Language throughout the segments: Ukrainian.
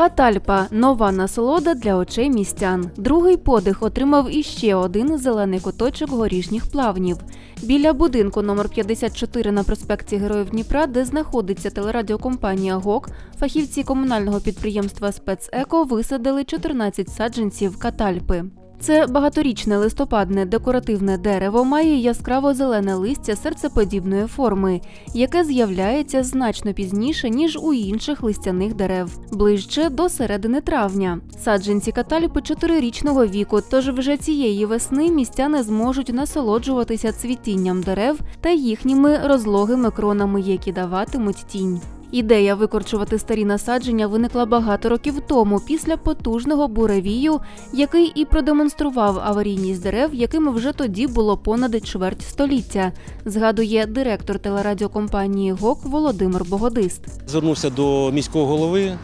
Катальпа нова насолода для очей містян. Другий подих отримав іще один зелений куточок горішніх плавнів. Біля будинку номер 54 на проспекті Героїв Дніпра, де знаходиться телерадіокомпанія ГОК, фахівці комунального підприємства Спецеко висадили 14 саджанців катальпи. Це багаторічне листопадне декоративне дерево має яскраво зелене листя серцеподібної форми, яке з'являється значно пізніше ніж у інших листяних дерев, ближче до середини травня. Саджанці каталіпи чотирирічного віку, тож вже цієї весни містяни зможуть насолоджуватися цвітінням дерев та їхніми розлогими кронами, які даватимуть тінь. Ідея викорчувати старі насадження виникла багато років тому, після потужного буревію, який і продемонстрував аварійність дерев, якими вже тоді було понад чверть століття, згадує директор телерадіокомпанії ГОК Володимир Богодист. Звернувся до міського голови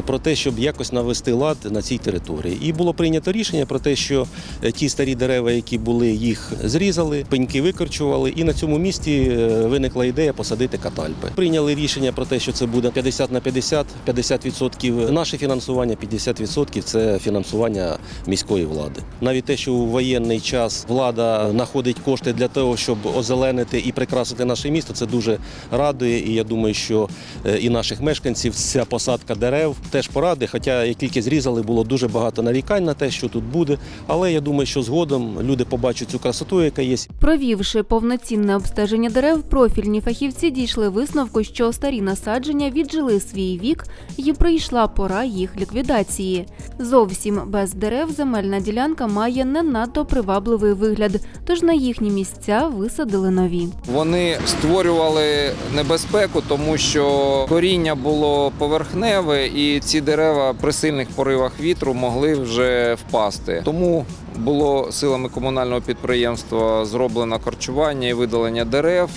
про те, щоб якось навести лад на цій території. І було прийнято рішення про те, що е, ті старі дерева, які були, їх зрізали, пеньки викорчували, і на цьому місці е, виникла ідея посадити катальпи. Прийняли рішення про те, що це буде 50 на 50, 50% наше фінансування, 50% це фінансування міської влади. Навіть те, що у воєнний час влада знаходить кошти для того, щоб озеленити і прикрасити наше місто, це дуже радує. І я думаю, що е, і наших мешканців ця посадка дерев теж порадує. Хоча як тільки зрізали, було дуже багато нарікань на те, що тут буде. Але я думаю, що згодом люди побачать цю красоту, яка є. Провівши повноцінне обстеження дерев, профільні фахівці дійшли висновку, що старі насадження віджили свій вік і прийшла пора їх ліквідації. Зовсім без дерев земельна ділянка має не надто привабливий вигляд, тож на їхні місця висадили нові. Вони створювали небезпеку, тому що коріння було поверхневе, і ці дерева при сильних поривах вітру могли вже впасти. Тому було силами комунального підприємства зроблено корчування і видалення дерев.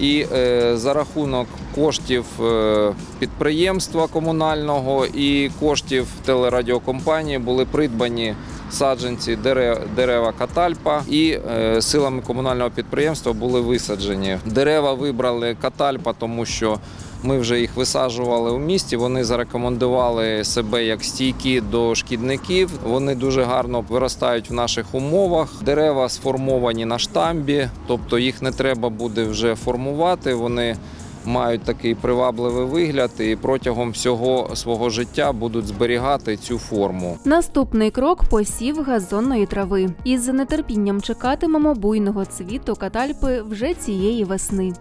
І е, за рахунок коштів е, підприємства комунального і коштів телерадіокомпанії були придбані саджанці дерева, дерева катальпа і е, силами комунального підприємства були висаджені. Дерева вибрали катальпа, тому що ми вже їх висаджували у місті. Вони зарекомендували себе як стійкі до шкідників. Вони дуже гарно виростають в наших умовах. Дерева сформовані на штамбі, тобто їх не треба буде вже формувати. Вони мають такий привабливий вигляд і протягом всього свого життя будуть зберігати цю форму. Наступний крок посів газонної трави. Із нетерпінням чекатимемо буйного цвіту катальпи вже цієї весни.